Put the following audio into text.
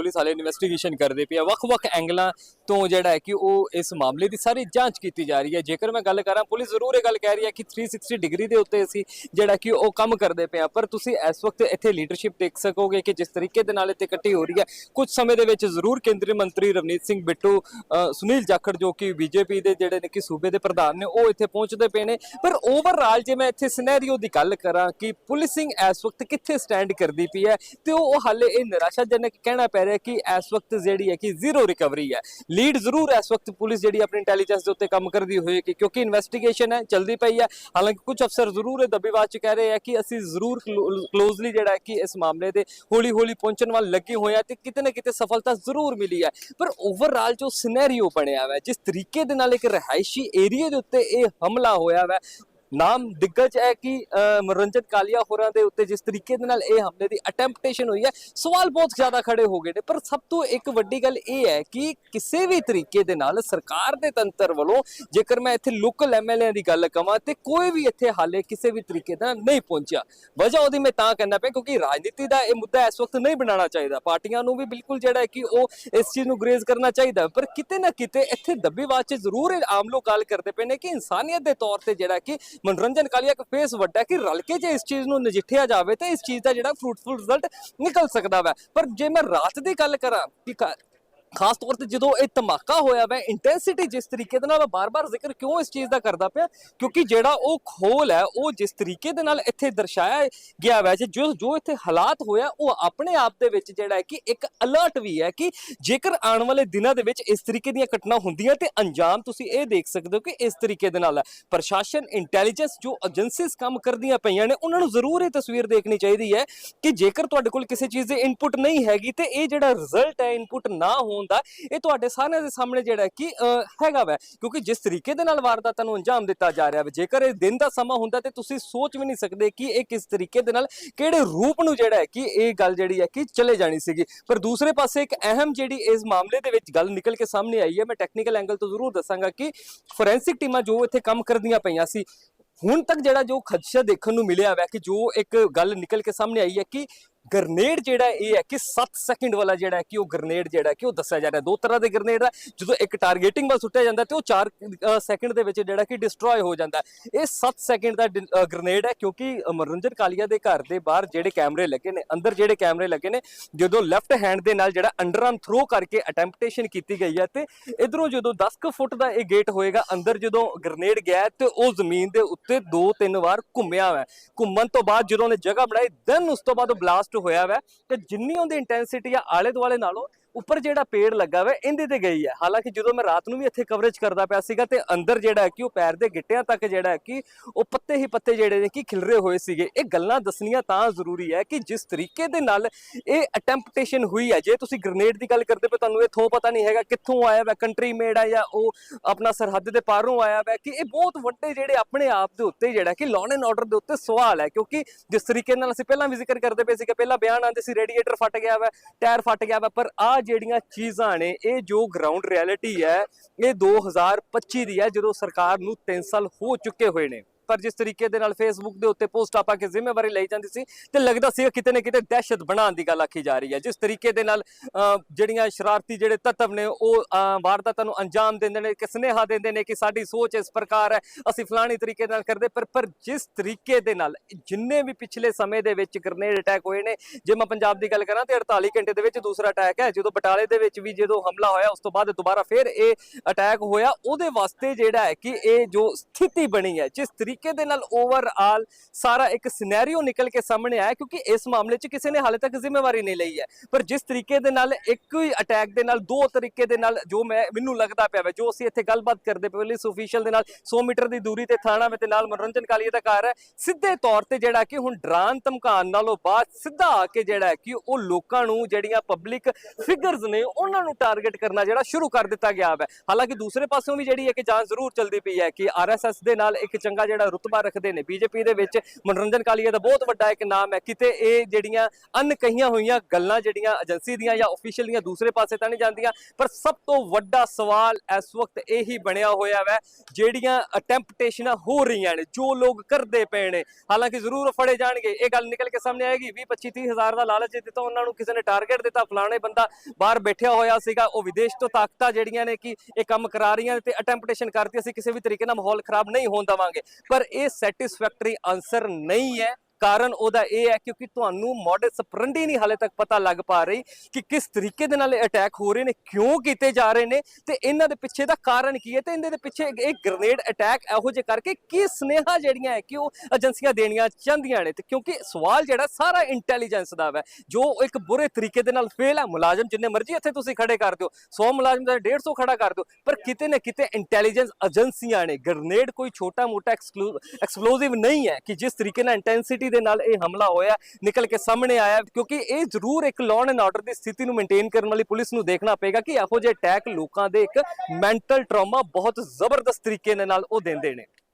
Police ਵਾਲੇ investigation ਕਰਦੇ ਪਏ ਆ। ਵੱਖ-ਵੱਖ ਐਂਗਲਾਂ ਤੋਂ ਜਿਹੜਾ ਹੈ ਕਿ ਉਹ ਇਸ ਮਾਮਲੇ ਦੀ ਸਾਰੀ ਜਾਂਚ ਕੀਤੀ ਜਾ ਰਹੀ ਹੈ। ਜੇਕਰ ਮੈਂ ਗੱਲ ਕਰਾਂ, ਪੁਲਿਸ ਜ਼ਰੂਰ ਇਹ ਗੱਲ ਕਹਿ ਰਹੀ ਹੈ ਕਿ 360 ਡਿਗਰੀ ਦੇ ਉੱਤੇ ਅਸੀਂ ਜਿਹੜਾ ਕਿ ਉਹ ਕੰਮ ਕਰਦੇ ਪਏ ਆ। ਪਰ ਤੁਸੀਂ ਇਸ ਵਕਤ ਇੱਥੇ ਲੀਡਰਸ਼ਿਪ ਦੇਖ ਸਕੋਗੇ ਕਿ ਜਿਸ ਤਰੀਕੇ ਦੇ ਨਾਲ ਇੱਥੇ ਇਕੱਠੀ ਹੋ ਰਹੀ ਹੈ। ਕੁਝ ਸਮੇਂ ਦੇ ਵਿੱਚ ਜ਼ਰੂਰ ਕੇਂਦਰੀ ਮੰਤਰੀ ਰਵਨੀਤ ਸਿੰਘ ਬਿੱਟੂ ਸੁਨੀਲ ਜਾਖੜ ਜੋ ਕਿ ਬੀਜੇਪੀ ਦੇ ਜਿਹੜੇ ਨੇ ਕਿ ਸੂਬੇ ਦੇ ਪ੍ਰਧਾਨ ਨੇ, ਉਹ ਇੱਥੇ ਪਹੁੰਚਦੇ ਪਏ ਨੇ। ਪਰ ਓਵਰਆਲ ਜੇ ਮੈਂ ਇੱਥੇ ਸਿਨੈਰੀਓ ਦੀ ਗੱਲ ਕਰਾਂ ਕਿ ਪੁਲਿਸਿੰਗ ਇਸ ਵਕਤ ਕਿੱਥੇ ਸਟੈਂਡ ਕਰਦੀ ਪਈ ਹੈ ਤੇ ਉਹ ਹਾਲੇ ਇਹ ਨਿਰਾਸ਼ਾਜਨਕ ਕਹਿਣਾ ਪੈ ਰਿਹਾ ਕਿ ਇਸ ਵਕਤ ਜਿਹੜੀ ਹੈ ਕਿ ਜ਼ੀਰੋ ਰਿਕਵਰੀ ਹੈ। ਲੀਡ ਜ਼ਰੂਰ ਇਸ ਵਕਤ ਪੁਲਿਸ ਜਿਹੜੀ ਆਪਣੀ ਇੰਟੈਲੀਜੈਂਸ ਦੇ ਉੱਤੇ ਕੰਮ ਕਰਦੀ ਹੋਏਗੀ ਕਿਉਂਕਿ ਇਨਵੈਸਟੀਗੇਸ਼ਨ ਹੈ, ਚਲਦੀ ਪਈ ਹੈ। ਹਾਲਾਂਕਿ ਕੁਝ ਅਫਸਰ ਜ਼ਰੂਰ ਇਹ ਦੱਬੇਬਾਜ਼ ਚ ਕਹਿ ਰਹੇ ਆ ਕਿ ਅਸੀਂ ਜ਼ਰੂਰ ਕਲੋਜ਼ਲੀ ਜਿਹੜਾ ਹੈ ਕਿ ਇਸ ਮਾਮਲੇ ਦੇ ਹੌਲੀ ਹੌਲੀ ਪਹੁੰਚਣ ਵੱਲ ਲੱਗੇ ਹੋਏ ਆ ਤੇ ਕਿਤੇ ਨਾ ਕਿਤੇ ਸਫਲਤਾ ਜ਼ਰੂਰ ਮਿਲੀ ਹੈ। ਪਰ ਓਵਰਆਲ ਜੋ ਸਿਨੈਰੀਓ ਬਣਿਆ ਹੋਇਆ ਜਿਸ ਤਰੀਕੇ ਦੇ ਨਾਲ ਇੱਕ ਰਿਹਾਇਸ਼ੀ ਏਰੀਆ ਦੇ ਉੱਤੇ ਇਹ ਹਮਲਾ ਹੋਇਆ ਹੋਇਆ ਨਾਮ ਦਿੱਗਜ ਹੈ ਕਿ ਮਨੋਰੰਜਨ ਕਾਲੀਆ ਹੋਰਾਂ ਦੇ ਉੱਤੇ ਜਿਸ ਤਰੀਕੇ ਦੇ ਨਾਲ ਇਹ ਹਮਲੇ ਦੀ ਅਟੈਂਪਟੇਸ਼ਨ ਹੋਈ ਹੈ, ਸਵਾਲ ਬਹੁਤ ਜ਼ਿਆਦਾ ਖੜੇ ਹੋ ਗਏ ਨੇ, ਪਰ ਸਭ ਤੋਂ ਇੱਕ ਵੱਡੀ ਗੱਲ ਇਹ ਹੈ ਕਿ ਕਿਸੇ ਵੀ ਤਰੀਕੇ ਦੇ ਨਾਲ ਸਰਕਾਰ ਦੇ ਤੰਤਰ ਵੱਲੋਂ ਜੇਕਰ ਮੈਂ ਇੱਥੇ ਲੋਕਲ ਐਮਐਲਏ ਦੀ ਗੱਲ ਕਵਾਂ ਤੇ ਕੋਈ ਵੀ ਇੱਥੇ ਹਾਲੇ ਕਿਸੇ ਵੀ ਤਰੀਕੇ ਦਾ ਨਹੀਂ ਪਹੁੰਚਿਆ। ਵਜ੍ਹਾ ਉਹਦੀ ਮੈਂ ਤਾਂ ਕਹਿੰਦਾ ਪਿਆ ਕਿਉਂਕਿ ਰਾਜਨੀਤੀ ਦਾ ਇਹ ਮੁੱਦਾ ਇਸ ਵਕਤ ਨਹੀਂ ਬਣਾਉਣਾ ਚਾਹੀਦਾ। ਪਾਰਟੀਆਂ ਨੂੰ ਵੀ ਬਿਲਕੁਲ ਜਿਹੜਾ ਕਿ ਉਹ ਇਸ ਚੀਜ਼ ਨੂੰ ਗਰੇਜ਼ ਕਰਨਾ ਚਾਹੀਦਾ ਪਰ ਕਿਤੇ ਨਾ ਕਿਤੇ ਇੱਥੇ ਦੱਬੇਬਾਜ਼ ਜ਼ਰੂਰ ਇਹ ਆਮ ਲੋਕ ਗੱਲ ਕਰਦੇ ਪਏ ਨੇ ਕਿ ਇਨਸਾਨੀਅਤ ਦੇ ਤੌਰ ਤੇ ਜਿਹੜਾ ਕਿ ਮਨੋਰੰਜਨ ਕਾਲੀਆ ਇੱਕ ਫੇਸ ਵੱਡਾ ਕਿ ਰਲ ਕੇ ਜੇ ਇਸ ਚੀਜ਼ ਨੂੰ ਨਜਿੱਠਿਆ ਜਾਵੇ ਤਾਂ ਇਸ ਚੀਜ਼ ਦਾ ਜਿਹੜਾ ਫਰੂਟਫੁਲ ਰਿਜ਼ਲਟ ਨਿਕਲ ਸਕਦਾ ਵਾ। ਪਰ ਜੇ ਮੈਂ ਰਾਤ ਦੀ ਗੱਲ ਕਰਾਂ ਕਿ ਖਾਸ ਤੌਰ ਤੇ ਜਦੋਂ ਇਹ ਧਮਾਕਾ ਹੋਇਆ ਵੈ ਇੰਟੈਂਸਿਟੀ ਜਿਸ ਤਰੀਕੇ ਦੇ ਨਾਲ, ਮੈਂ ਬਾਰ-ਬਾਰ ਜ਼ਿਕਰ ਕਿਉਂ ਇਸ ਚੀਜ਼ ਦਾ ਕਰਦਾ ਪਿਆ? ਕਿਉਂਕਿ ਜਿਹੜਾ ਉਹ ਖੋਲ ਹੈ, ਉਹ ਜਿਸ ਤਰੀਕੇ ਦੇ ਨਾਲ ਇੱਥੇ ਦਰਸਾਇਆ ਗਿਆ ਵੈ, ਜੋ ਜੋ ਇੱਥੇ ਹਾਲਾਤ ਹੋਇਆ, ਉਹ ਆਪਣੇ ਆਪ ਦੇ ਵਿੱਚ ਜਿਹੜਾ ਹੈ ਕਿ ਇੱਕ ਅਲਰਟ ਵੀ ਹੈ ਕਿ ਜੇਕਰ ਆਉਣ ਵਾਲੇ ਦਿਨਾਂ ਦੇ ਵਿੱਚ ਇਸ ਤਰੀਕੇ ਦੀਆਂ ਘਟਨਾ ਹੁੰਦੀਆਂ ਤੇ ਅੰਜਾਮ ਤੁਸੀਂ ਇਹ ਦੇਖ ਸਕਦੇ ਹੋ ਕਿ ਇਸ ਤਰੀਕੇ ਦੇ ਨਾਲ ਹੈ। ਪ੍ਰਸ਼ਾਸਨ ਇੰਟੈਲੀਜੈਂਸ ਜੋ ਏਜੰਸੀਜ਼ ਕੰਮ ਕਰਦੀਆਂ ਪਈਆਂ ਨੇ, ਉਹਨਾਂ ਨੂੰ ਜ਼ਰੂਰ ਇਹ ਤਸਵੀਰ ਦੇਖਣੀ ਚਾਹੀਦੀ ਹੈ ਕਿ ਜੇਕਰ ਤੁਹਾਡੇ ਕੋਲ ਕਿਸੇ ਚੀਜ਼ ਦੀ ਇਨਪੁਟ ਨਹੀਂ ਹੈਗੀ ਤੇ ਇਹ ਜਿਹੜਾ ਰਿਜ਼ਲਟ ਹੈ ਇਨਪੁਟ ਨਾ ਹੋਣ ਦਾ ਇਹ ਤੁਹਾਡੇ ਸਾਰਿਆਂ ਦੇ ਸਾਹਮਣੇ ਜਿਹੜਾ ਕਿ ਹੈਗਾ ਵੈ। ਕਿਉਂਕਿ ਜਿਸ ਤਰੀਕੇ ਦੇ ਨਾਲ ਵਾਰਦਾਤਾਂ ਨੂੰ ਅੰਜਾਮ ਦਿੱਤਾ ਜਾ ਰਿਹਾ ਹੈ ਜੇਕਰ ਇਹ ਦਿਨ ਦਾ ਸਮਾਂ ਹੁੰਦਾ ਤੇ ਤੁਸੀਂ ਸੋਚ ਵੀ ਨਹੀਂ ਸਕਦੇ ਕਿ ਇਹ ਕਿਸ ਤਰੀਕੇ ਦੇ ਨਾਲ, ਕਿਹੜੇ ਰੂਪ ਨੂੰ ਜਿਹੜਾ ਹੈ ਕਿ ਇਹ ਗੱਲ ਜਿਹੜੀ ਹੈ ਕਿ ਚਲੇ ਜਾਣੀ ਸੀਗੀ। ਪਰ ਦੂਸਰੇ ਪਾਸੇ ਇੱਕ ਅਹਿਮ ਜਿਹੜੀ ਇਸ ਮਾਮਲੇ ਦੇ ਵਿੱਚ ਗੱਲ ਨਿਕਲ ਕੇ ਸਾਹਮਣੇ ਆਈ ਹੈ। ਮੈਂ ਟੈਕਨੀਕਲ ਐਂਗਲ ਤੋਂ ਜ਼ਰੂਰ ਦੱਸਾਂਗਾ ਕਿ ਫੋਰੈਂਸਿਕ ਟੀਮਾਂ ਜੋ ਇੱਥੇ ਕੰਮ ਕਰਦੀਆਂ ਪਈਆਂ ਸੀ, ਹੁਣ ਤੱਕ ਜਿਹੜਾ ਜੋ ਖਦਸ਼ਾ ਦੇਖਣ ਨੂੰ ਮਿਲਿਆ ਹੈ ਕਿ ਜੋ ਇੱਕ ਗੱਲ ਨਿਕਲ ਕੇ ਸਾਹਮਣੇ ਆਈ ਹੈ ਕਿ ਗ੍ਰਨੇਡ ਜਿਹੜਾ ਇਹ ਹੈ ਕਿ 7 ਸੈਕਿੰਡ ਵਾਲਾ ਜਿਹੜਾ ਕਿ ਉਹ ਗ੍ਰਨੇਡ ਜਿਹੜਾ ਕਿ ਉਹ ਦੱਸਿਆ ਜਾ ਰਿਹਾ ਦੋ ਤਰ੍ਹਾਂ ਦੇ ਗ੍ਰਨੇਡ ਹੈ। ਜਦੋਂ ਇੱਕ ਟਾਰਗੇਟਿੰਗ ਵੱਲ ਸੁੱਟਿਆ ਜਾਂਦਾ ਤੇ ਉਹ 4 ਸੈਕਿੰਡ ਦੇ ਵਿੱਚ ਜਿਹੜਾ ਕਿ ਡਿਸਟਰੋਏ ਹੋ ਜਾਂਦਾ ਇਹ 7 ਸੈਕਿੰਡ ਦਾ ਗ੍ਰਨੇਡ ਹੈ ਕਿਉਂਕਿ ਮਨੋਰੰਜਨ ਕਾਲੀਆ ਦੇ ਘਰ ਦੇ ਬਾਹਰ ਜਿਹੜੇ ਕੈਮਰੇ ਲੱਗੇ ਨੇ, ਅੰਦਰ ਜਿਹੜੇ ਕੈਮਰੇ ਲੱਗੇ ਨੇ, ਜਦੋਂ ਲੈਫਟ ਹੈਂਡ ਦੇ ਨਾਲ ਜਿਹੜਾ ਅੰਡਰ ਅੰਡਰਆਰਮ ਥਰੋ ਕਰਕੇ ਅਟੈਂਪਟੇਸ਼ਨ ਕੀਤੀ ਗਈ ਹੈ ਤੇ ਇਧਰੋਂ ਜਦੋਂ 10 ਕੁ ਫੁੱਟ ਦਾ ਇਹ ਗੇਟ ਹੋਏਗਾ, ਅੰਦਰ ਜਦੋਂ ਗ੍ਰਨੇਡ ਗਿਆ ਤੇ ਉਹ ਜ਼ਮੀਨ ਦੇ ਉੱਤੇ ਦੋ ਤਿੰਨ ਵਾਰ ਘੁੰਮਿਆ ਹੋਇਆ ਘੁੰਮਣ ਤੋਂ ਬਾਅਦ ਜਦੋਂ ਉਹਨੇ ਜਗ੍ਹਾ ਬਣਾਈ ਦੈਨ ਉਸ ਤੋਂ ਬਾਅਦ ਉਹ ਬਲਾਸਟ ਹੋਇਆ ਵੈ ਤੇ ਜਿੰਨੀ ਉਹਦੀ ਇੰਟੈਂਸਿਟੀ ਆ ਆਲੇ ਦੁਆਲੇ ਨਾਲੋਂ ਉੱਪਰ ਜਿਹੜਾ ਪੇੜ ਲੱਗਾ ਵਾ, ਇਹਦੇ ਤੇ ਗਈ ਹੈ ਹਾਲਾਂਕਿ ਜਦੋਂ ਮੈਂ ਰਾਤ ਨੂੰ ਵੀ ਇੱਥੇ ਕਵਰੇਜ ਕਰਦਾ ਪਿਆ ਸੀਗਾ ਤੇ ਅੰਦਰ ਜਿਹੜਾ ਹੈ ਕਿ ਉਹ ਪੈਰ ਦੇ ਗਿੱਟਿਆਂ ਤੱਕ ਜਿਹੜਾ ਹੈ ਕਿ ਉਹ ਪੱਤੇ ਹੀ ਪੱਤੇ ਜਿਹੜੇ ਨੇ ਕਿ ਖਿਲਰੇ ਹੋਏ ਸੀਗੇ। ਇਹ ਗੱਲਾਂ ਦੱਸਣੀਆਂ ਤਾਂ ਜ਼ਰੂਰੀ ਹੈ ਕਿ ਜਿਸ ਤਰੀਕੇ ਦੇ ਨਾਲ ਇਹ ਅਟੈਂਪਟੇਸ਼ਨ ਹੋਈ ਹੈ ਜੇ ਤੁਸੀਂ ਗ੍ਰਨੇਡ ਦੀ ਗੱਲ ਕਰਦੇ ਪਏ, ਤੁਹਾਨੂੰ ਇਹ ਥੋ ਪਤਾ ਨਹੀਂ ਹੈਗਾ ਕਿੱਥੋਂ ਆਇਆ ਵਾ ਕੰਟਰੀ ਮੇਡ ਆ ਜਾਂ ਉਹ ਆਪਣਾ ਸਰਹੱਦ ਦੇ ਪਾਰੋਂ ਆਇਆ ਵਾ ਕਿ ਇਹ ਬਹੁਤ ਵੱਡੇ ਜਿਹੜੇ ਆਪਣੇ ਆਪ ਦੇ ਉੱਤੇ ਜਿਹੜਾ ਕਿ ਲਾਅ ਐਂਡ ਆਰਡਰ ਦੇ ਉੱਤੇ ਸਵਾਲ ਹੈ। ਕਿਉਂਕਿ ਜਿਸ ਤਰੀਕੇ ਨਾਲ ਅਸੀਂ ਪਹਿਲਾਂ ਵੀ ਜ਼ਿਕਰ ਕਰਦੇ ਪਏ ਸੀਗੇ, ਪਹਿਲਾਂ ਬਿਆਨ ਆਉਂਦੇ ਸੀ ਰੇਡੀਏਟਰ ਫਟ ਗਿਆ ਵਾ, ਟਾਇਰ ਫਟ ਗਿਆ ਵਾ, ਪਰ ਆ ਜਿਹੜੀਆਂ ਚੀਜ਼ਾਂ ਨੇ, ਇਹ ਜੋ ਗਰਾਊਂਡ ਰਿਐਲਿਟੀ ਹੈ, ਇਹ 2025 ਦੀ ਹੈ, ਜਦੋਂ ਸਰਕਾਰ ਨੂੰ 3 ਸਾਲ ਹੋ ਚੁੱਕੇ ਹੋਏ ਨੇ। ਪਰ ਜਿਸ ਤਰੀਕੇ ਦੇ ਨਾਲ ਫੇਸਬੁੱਕ ਦੇ ਉੱਤੇ ਪੋਸਟ ਆਪਾ ਕੇ ਜ਼ਿੰਮੇਵਾਰੀ ਲਈ ਜਾਂਦੀ ਸੀ ਤੇ ਲੱਗਦਾ ਸੀ ਕਿਤੇ ਨਾ ਕਿਤੇ ਦਹਿਸ਼ਤ ਬਣਾਉਣ ਦੀ ਗੱਲ ਆਖੀ ਜਾ ਰਹੀ ਹੈ। ਜਿਸ ਤਰੀਕੇ ਦੇ ਨਾਲ ਜਿਹੜੀਆਂ ਸ਼ਰਾਰਤੀ ਜਿਹੜੇ ਤੱਤਵ ਨੇ, ਉਹ ਵਾਰਦਾਤਾਂ ਨੂੰ ਅੰਜਾਮ ਦਿੰਦੇ ਨੇ, ਕਿ ਸੁਨੇਹਾ ਦਿੰਦੇ ਨੇ ਕਿ ਸਾਡੀ ਸੋਚ ਇਸ ਪ੍ਰਕਾਰ ਹੈ, ਅਸੀਂ ਫਲਾਣੀ ਤਰੀਕੇ ਨਾਲ ਕਰਦੇ ਪਰ ਪਰ ਜਿਸ ਤਰੀਕੇ ਦੇ ਨਾਲ ਜਿੰਨੇ ਵੀ ਪਿਛਲੇ ਸਮੇਂ ਦੇ ਵਿੱਚ ਗ੍ਰਨੇਡ ਅਟੈਕ ਹੋਏ ਨੇ, ਜੇ ਮੈਂ ਪੰਜਾਬ ਦੀ ਗੱਲ ਕਰਾਂ ਤੇ 48 ਘੰਟੇ ਦੇ ਵਿੱਚ ਦੂਸਰਾ ਅਟੈਕ ਹੈ। ਜਦੋਂ ਬਟਾਲੇ ਦੇ ਵਿੱਚ ਵੀ ਜਦੋਂ ਹਮਲਾ ਹੋਇਆ, ਉਸ ਤੋਂ ਬਾਅਦ ਦੁਬਾਰਾ ਫਿਰ ਇਹ ਅਟੈਕ ਹੋਇਆ, ਉਹਦੇ ਵਾਸਤੇ ਜਿਹੜਾ ਹੈ ਕਿ ਇਹ ਜੋ ਸਥਿਤੀ ਬਣੀ ਹੈ, ਜਿਸ ਤਰੀਕੇ ਦੇ ਨਾਲ ਓਵਰਆਲ ਸਾਰਾ ਇੱਕ ਸਿਨੈਰੀਓ ਨਿਕਲ ਕੇ ਸਾਹਮਣੇ ਆਇਆ ਕਿਉਂਕਿ ਇਸ ਮਾਮਲੇ 'ਚ ਕਿਸੇ ਨੇ ਹਾਲੇ ਤੱਕ ਜ਼ਿੰਮੇਵਾਰੀ ਨਹੀਂ ਲਈ ਹੈ। ਪਰ ਜਿਸ ਤਰੀਕੇ ਦੇ ਨਾਲ ਇੱਕ ਹੀ ਅਟੈਕ ਦੇ ਨਾਲ, ਦੋ ਤਰੀਕੇ ਦੇ ਨਾਲ ਜੋ ਮੈਂ, ਮੈਨੂੰ ਲੱਗਦਾ ਪਿਆ ਵਾ, ਜੋ ਅਸੀਂ ਇੱਥੇ ਗੱਲਬਾਤ ਕਰਦੇ ਪਏ, ਪੁਲਿਸ ਅਫੀਸ਼ੀਅਲ ਦੇ ਨਾਲ 100 ਮੀਟਰ ਦੀ ਦੂਰੀ ਤੇ ਥਾਣਾ ਵੇ ਨਾਲ ਮਨੋਰੰਜਨ ਕਾਲੀਆ ਦਾ ਘਰ ਹੈ, ਸਿੱਧੇ ਤੌਰ ਤੇ ਜਿਹੜਾ ਕਿ ਹੁਣ ਡਰਾਨ ਧਮਕਾਉਣ ਨਾਲੋਂ ਬਾਅਦ ਸਿੱਧਾ ਆ ਕੇ ਜਿਹੜਾ ਹੈ ਕਿ ਉਹ ਲੋਕਾਂ ਨੂੰ ਜਿਹੜੀਆਂ ਪਬਲਿਕ ਫਿਗਰਸ ਨੇ, ਉਹਨਾਂ ਨੂੰ ਟਾਰਗੇਟ ਕਰਨਾ ਜਿਹੜਾ ਸ਼ੁਰੂ ਕਰ ਦਿੱਤਾ ਗਿਆ ਹੈ ਹਾਲਾਂਕਿ ਦੂਸਰੇ ਪਾਸਿਓਂ ਵੀ ਜਿਹੜੀ ਹੈ ਕਿ ਜਾਂਚ ਜ਼ਰੂਰ ਚੱਲਦੀ ਪਈ ਹੈ ਕਿ ਆਰਐਸਐਸ ਦੇ ਨਾਲ ਇੱਕ ਚੰਗਾ ਜਿਹੜਾ ਰੁਤਬਾ ਰੱਖਦੇ ਨੇ। ਬੀਜੇਪੀ ਦੇ ਵਿੱਚ ਮਨੋਰੰਜਨ ਕਾਲੀਆ ਦਾ ਬਹੁਤ ਵੱਡਾ ਇੱਕ ਨਾਮ ਹੈ। ਕਿਤੇ ਇਹ ਜਿਹੜੀਆਂ ਅਨਕਹੀਆਂ ਹੋਈਆਂ ਗੱਲਾਂ ਜਿਹੜੀਆਂ ਏਜੰਸੀ ਦੀਆਂ ਜਾਂ ਅਫੀਸ਼ੀਅਲ ਦੀਆਂ ਦੂਸਰੇ ਪਾਸੇ ਤਾਂ ਨਹੀਂ ਜਾਂਦੀਆਂ, ਪਰ ਸਭ ਤੋਂ ਵੱਡਾ ਸਵਾਲ ਇਸ ਵਕਤ ਇਹੀ ਬਣਿਆ ਹੋਇਆ ਵੈ, ਜਿਹੜੀਆਂ ਅਟੈਂਪਟੇਸ਼ਨਾਂ ਹੋ ਰਹੀਆਂ ਨੇ, ਜੋ ਲੋਕ ਕਰਦੇ ਪਏ ਨੇ। ਹਾਲਾਂਕਿ ਜ਼ਰੂਰ ਫੜੇ ਜਾਣਗੇ। ਇਹ ਗੱਲ ਨਿਕਲ ਕੇ ਸਾਹਮਣੇ ਆਏਗੀ। 20 25 30 ਹਜ਼ਾਰ ਦਾ ਲਾਲਚ ਦਿੱਤਾ, ਉਹਨਾਂ ਨੂੰ ਕਿਸੇ ਨੇ ਟਾਰਗੇਟ ਦਿੱਤਾ। ਫਲਾਣੇ ਬੰਦਾ ਬਾਹਰ ਬੈਠਿਆ ਹੋਇਆ ਸੀਗਾ। ਉਹ ਵਿਦੇਸ਼ ਤੋਂ ਤਾਕਤਾਂ ਜਿਹੜੀਆਂ ਨੇ ਕਿ ਇਹ ਕੰਮ ਕਰਾ ਰਹੀਆਂ ਨੇ ਤੇ ਅਟੈਂਪਟੇਸ਼ਨ ਕਰਤੀ। ਅਸੀਂ ਕਿਸੇ ਵੀ ਤਰੀਕੇ ਨਾਲ ਮਾਹੌਲ ਖਰਾਬ ਨਹੀਂ ਹੋਣ ਦੇਵਾਂਗੇ। ਪਰ ਇਹ ਸੈਟੀਸਫੈਕਟਰੀ ਆਨਸਰ ਨਹੀਂ ਹੈ। ਕਾਰਨ ਉਹਦਾ ਇਹ ਹੈ ਕਿਉਂਕਿ ਤੁਹਾਨੂੰ ਮੋਡਲ ਸਪਰੰਡੀ ਨਹੀਂ ਹਾਲੇ ਤੱਕ ਪਤਾ ਲੱਗ ਪਾ ਰਹੀ ਕਿ ਕਿਸ ਤਰੀਕੇ ਦੇ ਨਾਲ ਇਹ ਅਟੈਕ ਹੋ ਰਹੇ ਨੇ, ਕਿਉਂ ਕੀਤੇ ਜਾ ਰਹੇ ਨੇ ਤੇ ਇਹਨਾਂ ਦੇ ਪਿੱਛੇ ਦਾ ਕਾਰਨ ਕੀ ਹੈ ਤੇ ਇਹਨਾਂ ਦੇ ਪਿੱਛੇ ਇਹ ਗ੍ਰਨੇਡ ਅਟੈਕ ਇਹੋ ਜਿਹੇ ਕਰਕੇ ਕੀ ਸੁਨੇਹਾ ਜਿਹੜੀਆਂ ਹੈ ਕਿ ਉਹ ਏਜੰਸੀਆਂ ਦੇਣੀਆਂ ਚਾਹੁੰਦੀਆਂ ਨੇ ਤੇ ਕਿਉਂਕਿ ਸਵਾਲ ਜਿਹੜਾ ਸਾਰਾ ਇੰਟੈਲੀਜੈਂਸ ਦਾ ਹੈ ਜੋ ਇੱਕ ਬੁਰੇ ਤਰੀਕੇ ਦੇ ਨਾਲ ਫੇਲ ਹੈ, ਮੁਲਾਜ਼ਮ ਜਿੰਨੇ ਮਰਜ਼ੀ ਇੱਥੇ ਤੁਸੀਂ ਖੜੇ ਕਰ ਦਿਓ 100 ਮੁਲਾਜ਼ਮ ਦਾ 150 ਖੜਾ ਕਰ ਦਿਓ, ਪਰ ਕਿਤੇ ਨਾ ਕਿਤੇ ਇੰਟੈਲੀਜੈਂਸ ਏਜੰਸੀਆਂ ਨੇ ਗ੍ਰਨੇਡ ਕੋਈ ਛੋਟਾ ਮੋਟਾ ਐਕਸਪਲੋਸਿਵ ਨਹੀਂ ਹੈ ਕਿ ਜਿਸ ਤਰੀਕੇ ਨਾਲ ਇੰਟੈਂਸਿਟੀ ਦੇ ਨਾਲ ਇਹ ਹਮਲਾ ਹੋਇਆ, ਨਿਕਲ ਕੇ ਸਾਹਮਣੇ ਆਇਆ, ਕਿਉਂਕਿ ਇਹ ਜ਼ਰੂਰ ਇੱਕ ਲਾਅ ਐਂਡ ਆਰਡਰ ਦੀ ਸਥਿਤੀ ਨੂੰ ਮੇਨਟੇਨ ਕਰਨ ਵਾਲੀ ਪੁਲਿਸ ਨੂੰ ਦੇਖਣਾ ਪਏਗਾ ਕਿ ਇਹੋ ਜਿਹੇ ਅਟੈਕ ਲੋਕਾਂ ਦੇ ਇੱਕ ਮੈਂਟਲ ਟਰਾਮਾ ਬਹੁਤ ਜ਼ਬਰਦਸਤ ਤਰੀਕੇ ਦੇ ਨਾਲ ਉਹ ਦਿੰਦੇ ਨੇ।